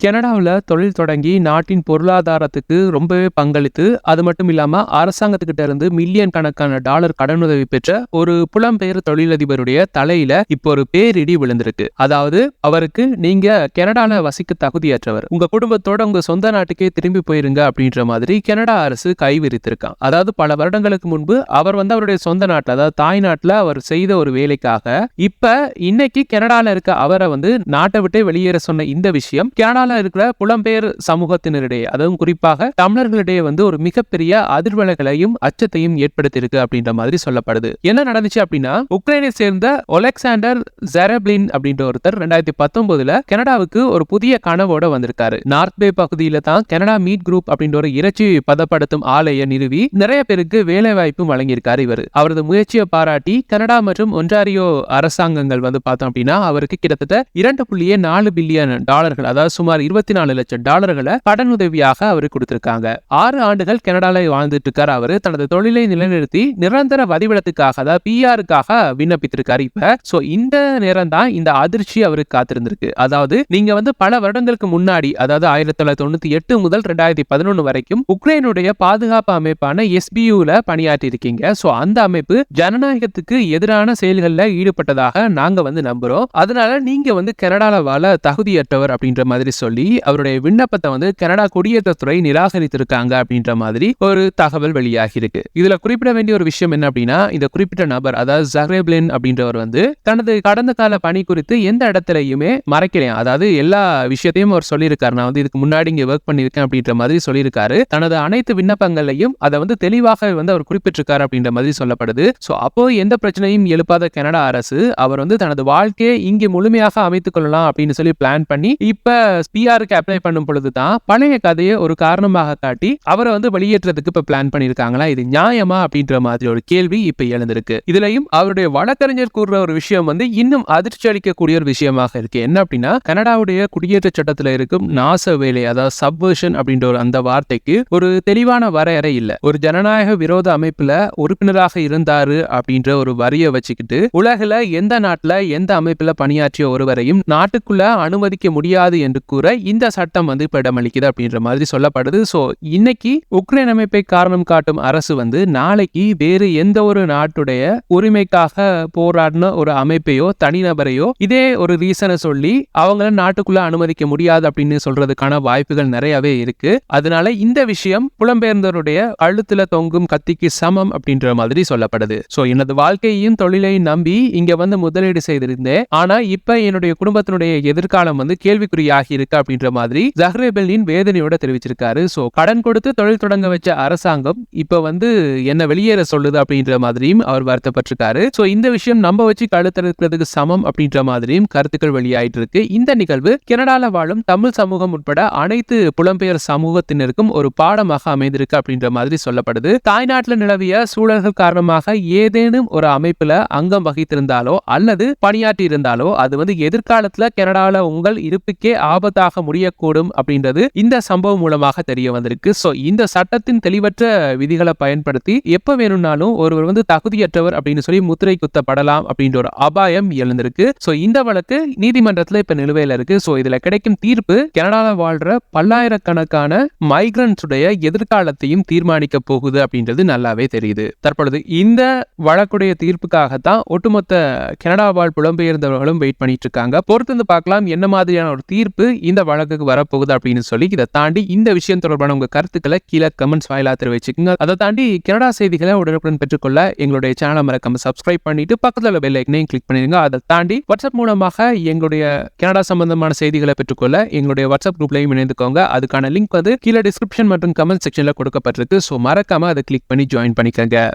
கனடாவில் தொழில் தொடங்கி நாட்டின் பொருளாதாரத்துக்கு ரொம்பவே பங்களித்து, அது மட்டும் இல்லாமல் அரசாங்கத்துக்கிட்ட இருந்து மில்லியன் கணக்கான டாலர் கடனுதவி பெற்ற ஒரு புலம்பெயர் தொழிலதிபருடைய தலையில இப்போ ஒரு பேரிடி விழுந்திருக்கு. அதாவது அவருக்கு நீங்க கனடால வசிக்க தகுதியற்றவர். உங்க குடும்பத்தோட உங்க சொந்த நாட்டுக்கே திரும்பி போயிருங்க அப்படின்ற மாதிரி கனடா அரசு கைவிரித்திருக்கான் அதாவது பல வருடங்களுக்கு முன்பு அவர் வந்து அவருடைய சொந்த நாட்டில் அதாவது தாய் நாட்டில் அவர் செய்த ஒரு வேலைக்காக இப்ப இன்னைக்கு கனடால இருக்க அவரை வந்து நாட்டை விட்டே வெளியேற சொன்ன இந்த விஷயம் கனடால இருக்கிற புலம்பெயர் சமூகத்தினரிடையே அதுவும் குறிப்பாக தமிழர்களிடையே வந்து ஒரு மிகப்பெரிய அதிர்வலைகளையும் அச்சத்தையும் ஏற்படுத்தியிருக்கு அப்படின்ற மாதிரி சொல்லப்படுது. என்ன நடந்துச்சு அப்படின்னா உக்ரைனை சேர்ந்த ஒலெக்சாண்டர் ஜெரப்ளின் அப்படின்ற ஒருத்தர் ரெண்டாயிரத்தி பத்தொன்பதுல கனடாவுக்கு ஒரு புதிய கனவோட வந்திருக்காரு. நார்த் பே பகுதியில தான் கனடா மீட் குரூப் அப்படின்ற ஒரு இறைச்சி பதப்படுத்தும் ஆலையை நிறுவி நிறைய பேருக்கு வேலை வாய்ப்பும் வழங்கியிருக்காரு இவர். அவரது முயற்சியை பாராட்டி கனடா மற்றும் ஒன்றாரியோ அரசாங்கங்கள் வந்து பார்த்தோம் அப்படின்னா அவருக்கு கிட்டத்தட்ட இரண்டு புள்ளியே நாலு பில்லியன் டாலர்கள் அதாவது சுமார் சுமார் இருபத்தி நாலு லட்சம் டாலர்களை கடனுதவியாக அவருக்கு கொடுத்திருக்காங்க. ஆறு ஆண்டுகள் கனடால வாழ்ந்துட்டு இருக்காரு அவரு. தனது தொழிலை நிலைநிறுத்தி நிரந்தர வதிவிடத்துக்காக அதாவது பிஆருக்காக விண்ணப்பித்திருக்காரு இப்ப. சோ இந்த நேரம் தான் இந்த அதிர்ச்சி அவருக்கு காத்திருந்திருக்கு. அதாவது நீங்க வந்து பல வருடங்களுக்கு முன்னாடி அதாவது ஆயிரத்தி தொள்ளாயிரத்தி தொண்ணூத்தி எட்டு முதல் ரெண்டாயிரத்தி பதினொன்னு வரைக்கும் உக்ரைனுடைய பாதுகாப்பு அமைப்பான எஸ்பியூல பணியாற்றி இருக்கீங்க சோ அந்த அமைப்பு ஜனநாயகத்துக்கு எதிரான செயல்களில் ஈடுபட்டதாக நாங்க வந்து நம்புறோம். அதனால நீங்க வந்து கனடால வாழ தகுதியற்றவர் அப்படின்ற மாதிரி சொல்லி அவருடைய விண்ணப்பத்தை வந்து கனடா குடியேற்றத்துறை நிராகரித்திருக்காங்க அப்படின்ற மாதிரி ஒரு தகவல் வெளியாகி இருக்கு இதுல குறிப்பிட வேண்டிய ஒரு விஷயம் என்ன அப்படின்னா இந்த குறிப்பிட்ட நபர் அதாவது ஜஹ்ரேப்லின் அப்படின்றவர் வந்து தனது கடந்த கால பணி குறித்து எந்த இடத்துலயுமே மறைக்கலையாம் அதாவது எல்லா விஷயத்தையும் அவர் சொல்லியிருக்காரு. நான் வந்து இதுக்கு முன்னாடி இங்க ஒர்க் பண்ணியிருக்கேன் அப்படின்ற மாதிரி சொல்லியிருக்காரு. தனது அனைத்து விண்ணப்பங்களையும் அதை வந்து தெளிவாக வந்து அவர் குறிப்பிட்டிருக்காரு அப்படின்ற மாதிரி சொல்லப்படுது. சோ அப்போ எந்த பிரச்சனையும் எழுப்பாத கனடா அரசு அவர் வந்து தனது வாழ்க்கையை இங்கே முழுமையாக அமைத்துக் கொள்ளலாம் அப்படின்னு சொல்லி பிளான் பண்ணி இப்ப பிஆருக்கு அப்ளை பண்ணும் பொழுது தான் பழைய கதையை ஒரு காரணமாக காட்டி அவரை வந்து வெளியேற்றதுக்கு இப்ப பிளான் பண்ணியிருக்காங்களா இது நியாயமா? அப்படின்ற மாதிரி ஒரு கேள்வி இப்ப எழுந்திருக்கு. இதுலயும் அவருடைய வழக்கறிஞர் கூறுற ஒரு விஷயம் வந்து இன்னும் அதிர்ச்சி அளிக்கக்கூடிய ஒரு விஷயமாக இருக்கு. என்ன அப்படின்னா கனடாவுடைய குடியேற்ற சட்டத்துல இருக்கும் நாச வேலை அதாவது சப்வர்ஷன் அப்படின்ற ஒரு அந்த வார்த்தைக்கு ஒரு தெளிவான வரையறை இல்ல. ஒரு ஜனநாயக விரோத அமைப்புல உறுப்பினராக இருந்தாரு அப்படின்ற ஒரு வரியை வச்சுக்கிட்டு உலகில எந்த நாட்டுல எந்த அமைப்புல பணியாற்றிய ஒருவரையும் நாட்டுக்குள்ள அனுமதிக்க முடியாது என்று கூற கூட இந்த சட்டம் வந்து இப்போ இடமளிக்குது அப்படின்ற மாதிரி சொல்லப்படுது. ஸோ இன்னைக்கு உக்ரைன் அமைப்பை காரணம் காட்டும் அரசு வந்து நாளைக்கு வேறு எந்த ஒரு நாட்டுடைய உரிமைக்காக போராடின ஒரு அமைப்பையோ தனிநபரையோ இதே ஒரு ரீசனை சொல்லி அவங்கள நாட்டுக்குள்ள அனுமதிக்க முடியாது அப்படின்னு சொல்றதுக்கான வாய்ப்புகள் நிறையவே இருக்கு. அதனால இந்த விஷயம் புலம்பெயர்ந்தவருடைய அழுத்துல தொங்கும் கத்திக்கு சமம் அப்படின்ற மாதிரி சொல்லப்படுது. சோ எனது வாழ்க்கையையும் தொழிலையும் நம்பி இங்க வந்து முதலீடு செய்திருந்தேன். ஆனா இப்ப என்னுடைய குடும்பத்தினுடைய எதிர்காலம் வந்து கேள்விக்குறியாகி இருக்கு அப்படின்ற மாதிரி ஜஹ்ரேபெல்லின் வேதனையோட தெரிவிச்சிருக்காரு. ஸோ கடன் கொடுத்து தொழில் தொடங்க வச்ச அரசாங்கம் இப்போ வந்து என்ன வெளியேற சொல்லுது அப்படின்ற மாதிரியும் அவர் வருத்தப்பட்டிருக்காரு. ஸோ இந்த விஷயம் நம்ம வச்சு கழுத்தறுக்கிறதுக்கு சமம் அப்படின்ற மாதிரியும் கருத்துக்கள் வெளியாயிட்டு இருக்கு. இந்த நிகழ்வு கனடால வாழும் தமிழ் சமூகம் உட்பட அனைத்து புலம்பெயர் சமூகத்தினருக்கும் ஒரு பாடமாக அமைந்திருக்கு அப்படின்ற மாதிரி சொல்லப்படுது. தாய்நாட்டில் நிலவிய சூழல்கள் காரணமாக ஏதேனும் ஒரு அமைப்புல அங்கம் வகித்திருந்தாலோ அல்லது பணியாற்றி இருந்தாலோ அது வந்து எதிர்காலத்துல கனடால உங்கள் இருப்புக்கே ஆபத்தாக முடியக்கூடும் அப்படின்றது இந்த சம்பவம் மூலமாக தெரிய வந்திருக்கு. ஸோ இந்த சட்டத்தின் தெளிவற்ற விதிகளை பயன்படுத்தி எப்ப வேணும்னாலும் ஒருவர் வந்து தகுதியற்றவர் அப்படின்னு சொல்லி முத்திரை குத்தப்படலாம் அப்படின்ற ஒரு அபாயம் எழுந்திருக்கு. ஸோ இந்த வழக்கு நீதிமன்றத்தில் இப்ப நிலுவையில இருக்கு. ஸோ இதுல கிடைக்கும் தீர்ப்பு கனடாவில் வாழ்ற பல்லாயிரக்கணக்கான மைக்ரன்ஸ் உடைய எதிர்காலத்தையும் தீர்மானிக்க போகுது அப்படின்றது நல்லாவே தெரியுது. தற்பொழுது இந்த வழக்குடைய தீர்ப்புக்காகத்தான் ஒட்டுமொத்த கனடா வாழ் புலம்பெயர்ந்தவர்களும் வெயிட் பண்ணிட்டு இருக்காங்க. பொறுத்து வந்து பார்க்கலாம் என்ன மாதிரியான ஒரு தீர்ப்பு இந்த வழக்குக்கு வரப்போகுது அப்படின்னு சொல்லி இதை தாண்டி இந்த விஷயம் தொடர்பான உங்க கருத்துக்களை கீழே கமெண்ட்ஸ் வாயிலா தெரிவிச்சுக்கோங்க. அதை தாண்டி கனடா செய்திகளை உடனுக்குடன் பெற்றுக்கொள்ள எங்களுடைய சேனலை மறக்காம சப்ஸ்கிரைப் பண்ணிட்டு பக்கத்தில் உள்ள பெல் ஐக்கனையும் கிளிக் பண்ணிருங்க அதை தாண்டி வாட்ஸ்அப் மூலமாக எங்களுடைய கனடா சம்பந்தமான செய்திகளை பெற்றுக்கொள்ள எங்களுடைய வாட்ஸ்அப் குரூப்லையும் இணைந்துக்கோங்க. அதுக்கான லிங்க் வந்து கீழே டிஸ்கிரிப்ஷன் மற்றும் கமெண்ட் செக்ஷனில் கொடுக்கப்பட்டிருக்கு. ஸோ மறக்காம அதை கிளிக் பண்ணி ஜாயின் பண்ணிக்கோங்க.